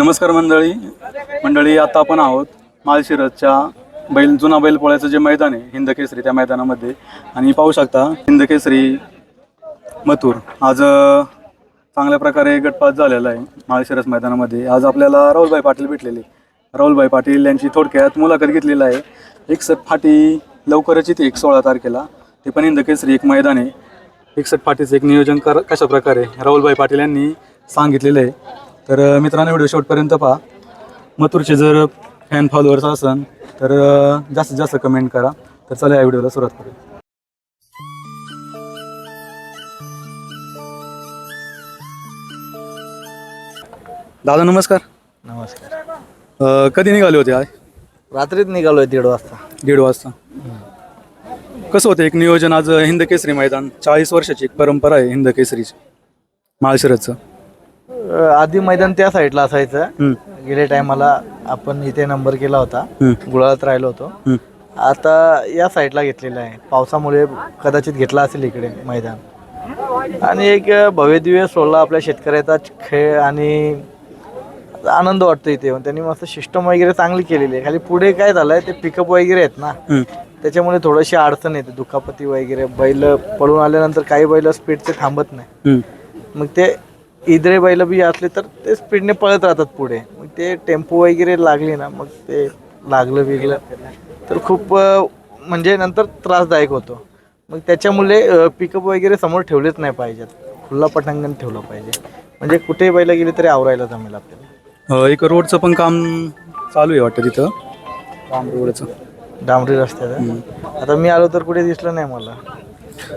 नमस्कार मंडळी. मंडळी आता आपण आहोत माळशिरसच्या बैल जुना बैलपोळ्याचं जे मैदान आहे हिंदकेसरी त्या मैदानामध्ये. आणि पाहू शकता हिंदकेसरी मथुर. आज चांगल्या प्रकारे गटपात झालेला आहे माळशिरस मैदानामध्ये. आज आपल्याला राहुलभाई पाटील भेटलेले. राहुलभाई पाटील यांची थोडक्यात मुलाखत घेतलेली आहे. एकसठ फाटी लवकरच येते एक सोळा तारखेला. ते पण हिंदकेसरी एक मैदान आहे. एकसठ फाटीचं एक नियोजन कर कशाप्रकारे? राहुलभाई पाटील यांनी सांगितलेलं आहे. तर मित्रांनो व्हिडिओ शेवटपर्यंत पहा. मथुरचे जर फॅन फॉलोअर्स असन तर जास्तीत जास्त कमेंट करा. तर चला या व्हिडिओला सुरुवात करू दादा नमस्कार. नमस्कार. अ, कधी निघाले होते आज? रात्रीत निघालोय दीड वाजता. दीड वाजता. कसं होतं एक नियोजन आज हिंद केसरी मैदान चाळीस वर्षाची एक परंपरा आहे हिंद केसरीची माळशिरसचं. आधी मैदान त्या साईडला असायचं. गेल्या टायमाला आपण इथे नंबर केला होता. गुळात राहिलो होतो. आता या साईडला घेतलेला आहे. पावसामुळे कदाचित घेतला असेल इकडे मैदान. आणि एक भव्यदिव्य सोहळा आपल्या शेतकऱ्याचा खेळ आणि आनंद वाटतो इथे. येऊन. त्यांनी मस्त सिस्टम वगैरे चांगली केलेली आहे. खाली पुढे काय झालंय ते पिकअप वगैरे आहेत ना. त्याच्यामुळे थोडीशी अडचण येते. दुखापती वगैरे बैल पळून आल्यानंतर काही बैल स्पीडचे थांबत नाही. मग ते इदरे बैल बी असले तर ते स्पीडने पळत राहतात पुढे. मग ते टेम्पो वगैरे लागली ना मग ते लागलं बिगलं. तर खूप म्हणजे नंतर त्रासदायक होतो. मग त्याच्यामुळे पिकअप वगैरे समोर ठेवलेच नाही पाहिजेत. खुल्ला पटांगण ठेवलं पाहिजे. म्हणजे कुठेही बैल गेली तरी आवरायला जमेल आपल्याला. अ, एक रोडचं पण काम चालू आहे वाटतं तिथं. रोडचं. डांबरी रस्त्यात आता मी आलो तर कुठे दिसलं नाही मला.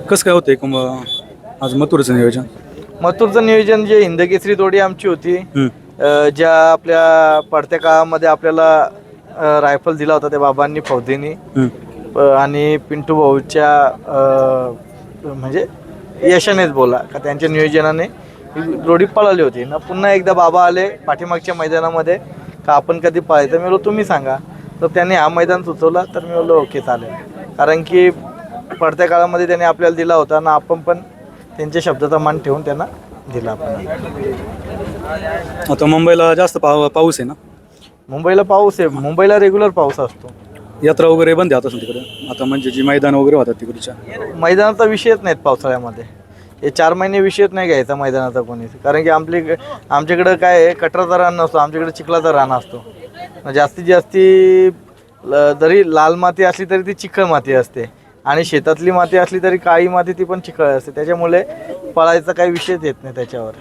कसं काय होतं एक म- आज मथुरचं नियोजन. मथुरचं नियोजन जे हिंदकेसरी तोडी आमची होती अ, ज्या आपल्या पडत्या काळामध्ये आपल्याला अ, रायफल दिला होता त्या बाबांनी हम्म, अ, आणि पिंटू भाऊच्या अ, म्हणजे यशानेच बोला का त्यांच्या नियोजनाने ही जोडी पळाली होती. ना पुन्हा एकदा बाबा आले पाठीमागच्या मैदानामध्ये का आपण कधी पळायचं? मी बोललो तुम्ही सांगा. तर त्यांनी हा मैदान सुचवला तर मी बोललो ओके चालेल. कारण की पडत्या काळामध्ये त्यांनी आपल्याला दिला होता ना आपण पण त्यांच्या शब्दाचा मान ठेवून त्यांना दिला आपण. आता मुंबईला जास्त पाव पाऊस आहे ना? मुंबईला पाऊस आहे. मुंबईला रेग्युलर पाऊस असतो. यात्रा वगैरे बंद आता तिकडे? आता म्हणजे जी मैदान वगैरे होतात तिकडच्या. मैदानाचा विषयच नाहीत पावसाळ्यामध्ये. हे चार महिने विषयच नाही घ्यायचा मैदानाचा कोणी. कारण की आपली आमच्याकडं काय आहे कटराचा रान नसतो. आमच्याकडे चिखलाचा रान असतो. जास्तीत जास्ती जरी लाल माती असली तरी ती चिखल माती असते. आणि शेतातली माती असली तरी काळी माती ती पण चिखळ असते. त्याच्यामुळे पळायचा काही विषयच येत नाही त्याच्यावर.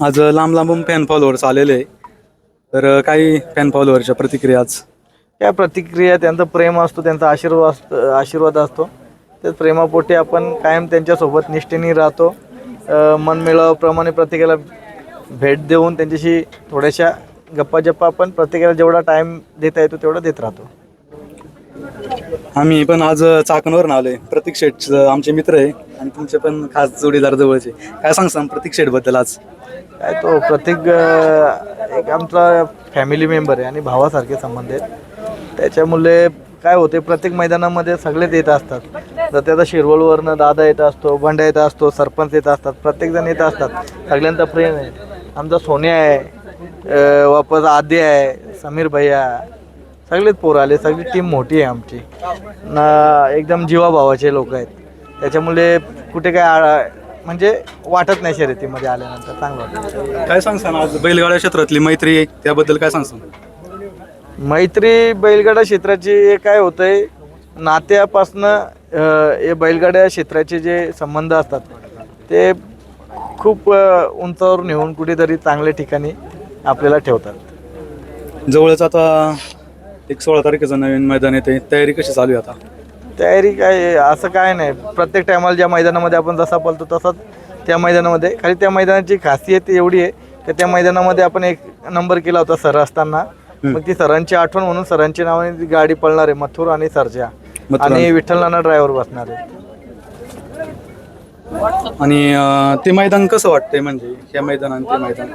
आज लांब लांबून फॅन फॉलोअर्स आलेले आहे तर काही फॅन फॉलोअरच्या प्रतिक्रिया आज? त्या प्रतिक्रिया त्यांचं प्रेम असतो त्यांचा आशीर्वाद असतो आशीर्वाद असतो. त्या प्रेमापोटी आपण कायम त्यांच्यासोबत निष्ठेने राहतो. अ, मनमिळावाप्रमाणे प्रत्येकाला भेट देऊन त्यांच्याशी थोड्याशा गप्पा जप्पा आपण प्रत्येकाला जेवढा टाईम देता येतो तेवढा देत राहतो. आम्ही पण आज चाकणवरून आलोय. प्रतीक शेठ आमचे मित्र आहे आणि तुमचे पण खास जोडीदार जवळचे. काय सांगसान प्रतीक शेठबद्दल आज? काय तो प्रत्येक एक आमचा फॅमिली मेंबर आहे आणि भावासारखे संबंध आहेत. त्याच्यामुळे काय होते प्रत्येक मैदानामध्ये सगळेच येत असतात. तर त्याचा शिरवळवरनं दादा येत असतो बंडा येत असतो सरपंच येत असतात प्रत्येकजण येत असतात. सगळ्यांचा प्रेम आहे. आमचा सोन्या आहे वापस आद्य आहे समीर भैया सगळेच पोरं आले सगळी टीम मोठी आहे आमची. ना एकदम जीवाभावाचे लोक आहेत. त्याच्यामुळे कुठे काय म्हणजे वाटत नाही शर्यतीमध्ये आल्यानंतर चांगलं वाटतं. काय सांगसान आज बैलगाड्या क्षेत्रातली मैत्री त्याबद्दल काय सांगसान? मैत्री बैलगाडा क्षेत्राची हे काय होतंय नात्यापासनं अं, हे बैलगाड्या क्षेत्राचे जे संबंध असतात ते खूप अं, उंचावर नेऊन कुठेतरी चांगल्या ठिकाणी आपल्याला ठेवतात. जवळच आता एक सोळा तारखेचं नवीन मैदान येते तयारी कशी चालू आहे आता? तयारी काय असं काय नाही. प्रत्येक टायमाला ज्या मैदानामध्ये आपण जसा पळतो तसाच त्या मैदानामध्ये. खाली त्या मैदानाची खासियत एवढी आहे की त्या मैदानामध्ये आपण एक नंबर केला होता सर असताना. मग ती सरांची आठवण म्हणून सरांच्या नावाने ती गाडी पळणार आहे मथुर आणि सरजा. मथुर आणि विठ्ठल नाना ड्रायव्हर बसणार आहे. आणि अं, ते मैदान कसं वाटतंय म्हणजे? या मैदान आणि ते मैदान?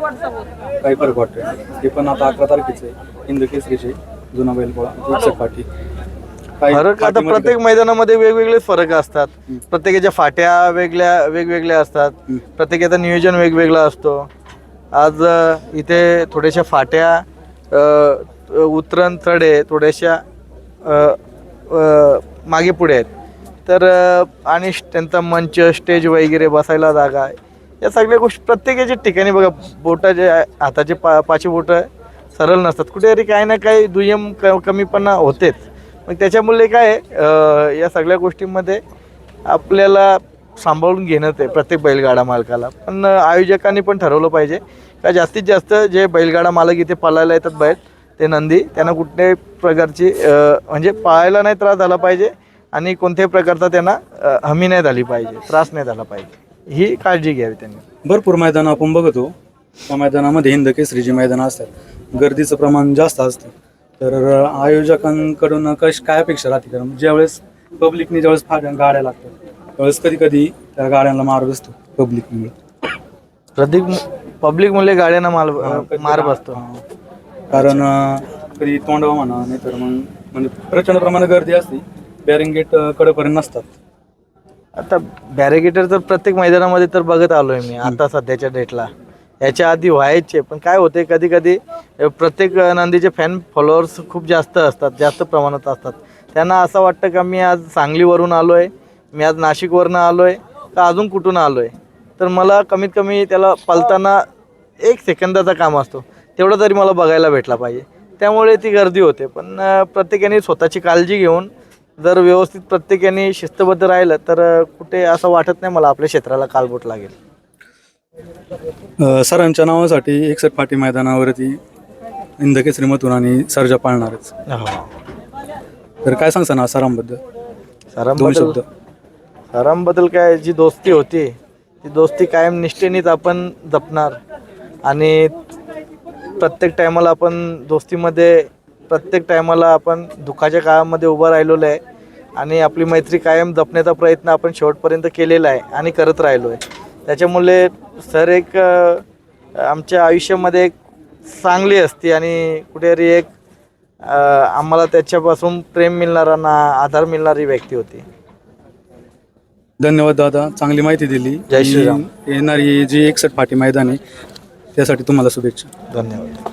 काही फरक वाटतोय? ते पण आता अकरा तारखेचे हिंद केसरीचे. जुना बैलपोळा फरक आता प्रत्येक मैदानामध्ये वेगवेगळे फरक असतात. प्रत्येकाच्या फाट्या वेगळ्या वेगवेगळ्या असतात. प्रत्येकाचं नियोजन वेगवेगळं असतो. आज इथे थोड्याशा फाट्या उतरण चढे थोड्याशा मागे पुढे आहेत. तर आणि त्यांचा मंच स्टेज वगैरे बसायला जागा आहे. या सगळ्या गोष्टी प्रत्येकाच्या ठिकाणी बघा बोटं जे आहे, हाताचे पा पाची बोटं सरळ नसतात. कुठेतरी काही ना काही दुय्यम क कमीपणा होतेच. मग त्याच्यामुळे काय आहे, या सगळ्या गोष्टींमध्ये आपल्याला सांभाळून घेणं ते प्रत्येक बैलगाडा मालकाला. पण आयोजकांनी पण ठरवलं पाहिजे. का जास्तीत जास्त जे बैलगाडा मालक इथे पाळायला येतात बैल ते नंदी त्यांना कुठल्याही प्रकारची म्हणजे पाळायला नाही त्रास झाला पाहिजे आणि कोणत्याही प्रकारचा त्यांना हमी नाही झाली पाहिजे त्रास नाही झाला पाहिजे. ही काळजी घ्यावी त्यांनी. भरपूर मैदान आपण बघतो. त्या मैदानामध्ये हिंद श्रीजी मैदानं असतात. गर्दीचं प्रमाण जास्त असतं. तर आयोजकांकडून कश काय अपेक्षा राहते? कारण ज्यावेळेस पब्लिकने ज्यावेळेस फाट्या गाड्या लागतात त्यावेळेस कधी कधी त्या गाड्यांना मार बसतो पब्लिकमुळे प्रत्येक पब्लिक मुले गाड्यांना माल मार बसतो. कारण कधी तोंडवा म्हणा नाहीतर मग म्हणजे प्रचंड प्रमाणात गर्दी असते बॅरिंग गेट कडेपर्यंत नसतात. आता बॅरिगेटर तर प्रत्येक मैदानामध्ये तर बघत आलोय मी आता सध्याच्या डेटला याच्या आधी व्हायचे पण काय होते कधी कधी प्रत्येक नंदीचे फॅन फॉलोअर्स खूप जास्त असतात जास्त प्रमाणात असतात. त्यांना असं वाटतं का मी आज सांगलीवरून आलो आहे मी आज नाशिकवरनं आलो आहे का अजून कुठून आलो आहे तर मला कमीत कमी त्याला पलताना एक सेकंदाचा काम असतो. तेवढं तरी मला बघायला भेटला पाहिजे. त्यामुळे ती गर्दी होते. पण प्रत्येकाने स्वतःची काळजी घेऊन जर व्यवस्थित प्रत्येकाने शिस्तबद्ध राहिलं तर कुठे असं वाटत नाही मला आपल्या क्षेत्राला कालबोट लागेल. अं, सरांच्या नावासाठी एकसठ फाटी मैदानावरती हिंद केसरी मथुर आणि सर्जा पाळणारच. तर काय सांगता ना सरांबद्दल? दोन सरांबद्दल सरांबद्दल काय जी दोस्ती होती ती दोस्ती कायम निष्ठेनेच आपण जपणार. आणि प्रत्येक टायमाला आपण दोस्तीमध्ये प्रत्येक टायमाला आपण दुःखाच्या काळामध्ये उभं राहिलेलो आहे. आणि आपली मैत्री कायम जपण्याचा प्रयत्न आपण शेवटपर्यंत केलेला आहे आणि करत राहिलो आहे. त्याच्यामुळे सर एक आमच्या आयुष्यामध्ये एक चांगली असते आणि कुठेतरी एक आम्हाला त्याच्यापासून प्रेम मिळणारा ना आधार मिळणारी व्यक्ती होती. धन्यवाद दादा चांगली माहिती दिली. जय श्रीराम. येणारी जी एकसठ फाटी मैदान आहे त्यासाठी तुम्हाला शुभेच्छा. धन्यवाद.